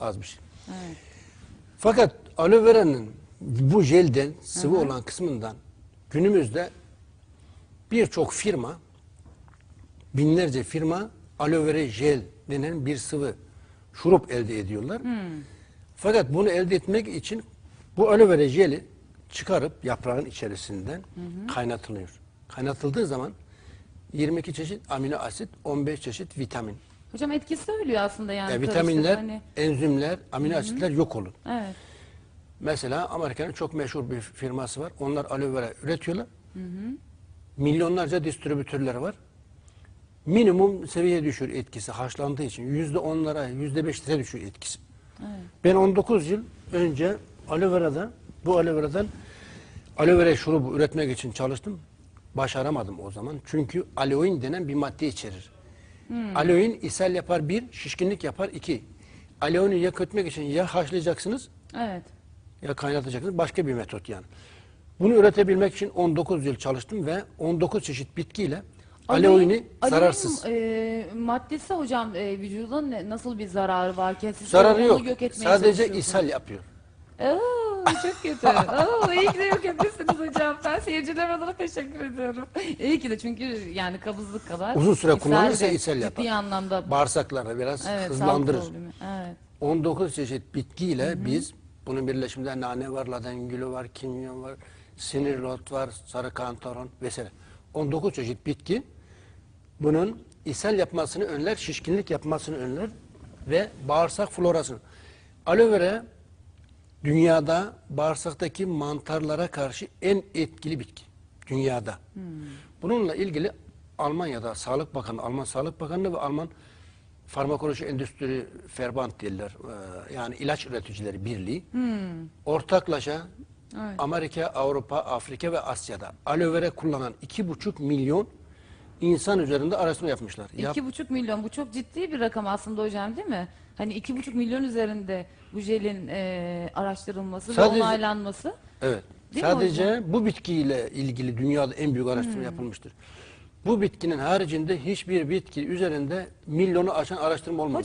az bir şey. Evet. Fakat aloe vera'nın bu jelden sıvı olan kısmından günümüzde birçok firma binlerce firma aloe vera jel denen bir sıvı şurup elde ediyorlar. Fakat bunu elde etmek için bu aloe vera jeli çıkarıp yaprağın içerisinden kaynatılıyor. Kaynatıldığı zaman 22 çeşit amino asit, 15 çeşit vitamin. Hocam etkisi söylüyor aslında yani. E, vitaminler, hani- enzimler, amino asitler yok olur. Evet. Mesela Amerika'nın çok meşhur bir firması var. Onlar aloe vera üretiyorlar. Milyonlarca distribütörleri var. Minimum seviyeye düşüyor etkisi haşlandığı için. Yüzde onlara, yüzde beşlere düşüyor etkisi. Ben 19 yıl önce aloe vera'da, bu aloe vera'dan aloe vera şurubu üretmek için çalıştım. Başaramadım o zaman. Çünkü aloin denen bir madde içerir. Aloin ishal yapar bir, şişkinlik yapar iki. Aloini ya kötmek için ya haşlayacaksınız Evet. ya kaynatacaksınız. Başka bir metot yani. Bunu üretebilmek için 19 yıl çalıştım ve 19 çeşit bitkiyle aloini Aloe- zararsız. e, maddesi hocam e, vücuda ne- nasıl bir zararı var ki? Siz Zararı yok. Sadece ishal yapıyor. Oo, çok kötü. Oo, iyi ki de yok etmişsiniz hocam. Ben seyirciler adına teşekkür ediyorum. İyi ki de çünkü yani kabızlık kadar. Uzun süre ishal kullanırsa de ishal yapar. Ciddi anlamda Bağırsakları biraz evet, hızlandırır. Evet. 19 çeşit bitkiyle biz bunun birleşiminde nane var, ladengülü var, kimyon var, sinirlot var, sarı kantaron vesaire. 19 çeşit bitki bunun ishal yapmasını önler, şişkinlik yapmasını önler ve bağırsak florasını. Aloe vera dünyada bağırsaktaki mantarlara karşı en etkili bitki. Dünyada. Bununla ilgili Almanya'da Sağlık Bakanı, Alman Sağlık Bakanlığı ve Alman Farmakoloji Endüstri Verband derler. Ee, Yani ilaç üreticileri birliği. Ortaklaşa Evet. Amerika, Avrupa, Afrika ve Asya'da aloe vera kullanan iki buçuk milyon insan üzerinde araştırma yapmışlar. Yap- İki buçuk milyon bu çok ciddi bir rakam aslında hocam değil mi? Hani iki buçuk milyon üzerinde bu jelin e, araştırılması Sadece- ve onaylanması. Evet. Değil mi Sadece bu bitkiyle ilgili dünyada en büyük araştırma yapılmıştır. Bu bitkinin haricinde hiçbir bitki üzerinde milyonu aşan araştırma olmadı.